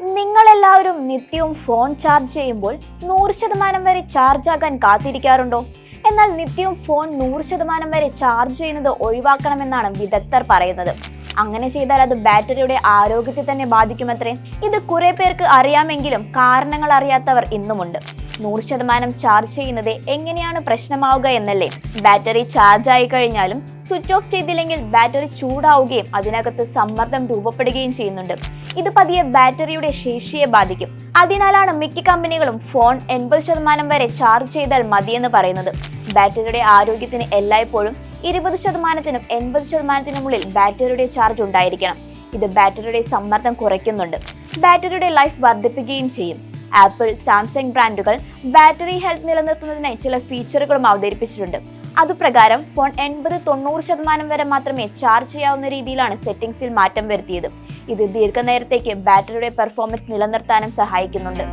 നിങ്ങളെല്ലാവരും നിത്യവും phone charge ചെയ്യുമ്പോൾ നൂറ് ശതമാനം വരെ ചാർജ് ആകാൻ കാത്തിരിക്കാറുണ്ടോ? എന്നാൽ നിത്യവും ഫോൺ നൂറ് ശതമാനം വരെ ചാർജ് ചെയ്യുന്നത് ഒഴിവാക്കണമെന്നാണ് വിദഗ്ധർ പറയുന്നത്. അങ്ങനെ ചെയ്താൽ അത് ബാറ്ററിയുടെ ആരോഗ്യത്തെ തന്നെ ബാധിക്കുമത്രേ? ഇത് കുറെ പേർക്ക് അറിയാമെങ്കിലും കാരണങ്ങൾ അറിയാത്തവർ ഇന്നുമുണ്ട്. നൂറ് ശതമാനം ചാർജ് ചെയ്യുന്നത് എങ്ങനെയാണ് പ്രശ്നമാവുക എന്നല്ലേ? ബാറ്ററി ചാർജ് ആയി കഴിഞ്ഞാലും സ്വിച്ച് ഓഫ് ചെയ്തില്ലെങ്കിൽ ബാറ്ററി ചൂടാവുകയും അതിനകത്ത് സമ്മർദ്ദം രൂപപ്പെടുകയും ചെയ്യുന്നുണ്ട്. ഇത് പതിയെ ബാറ്ററിയുടെ ശേഷിയെ ബാധിക്കും. അതിനാലാണ് മിക്ക കമ്പനികളും ഫോൺ എൺപത് ശതമാനം വരെ ചാർജ് ചെയ്താൽ മതിയെന്ന് പറയുന്നത്. ബാറ്ററിയുടെ ആരോഗ്യത്തിന് എല്ലായ്പ്പോഴും ഇരുപത് ശതമാനത്തിനും എൺപത് ശതമാനത്തിനുമുള്ളിൽ ബാറ്ററിയുടെ ചാർജ് ഉണ്ടായിരിക്കണം. ഇത് ബാറ്ററിയുടെ സമ്മർദ്ദം കുറയ്ക്കുന്നുണ്ട്. ബാറ്ററിയുടെ ലൈഫ് വർദ്ധിപ്പിക്കുകയും ചെയ്യും. ആപ്പിൾ സാംസങ് ബ്രാൻഡുകൾ ബാറ്ററി ഹെൽത്ത് നിലനിർത്തുന്നതിനായി ചില ഫീച്ചറുകളും അവതരിപ്പിച്ചിട്ടുണ്ട്. അതുപ്രകാരം ഫോൺ എൺപത് തൊണ്ണൂറ് ശതമാനം വരെ മാത്രമേ ചാർജ് ചെയ്യാവുന്ന രീതിയിലാണ് സെറ്റിംഗ്സിൽ മാറ്റം വരുത്തിയത്. ഇത് ദീർഘനേരത്തേക്ക് ബാറ്ററിയുടെ പെർഫോമൻസ് നിലനിർത്താനും സഹായിക്കുന്നുണ്ട്.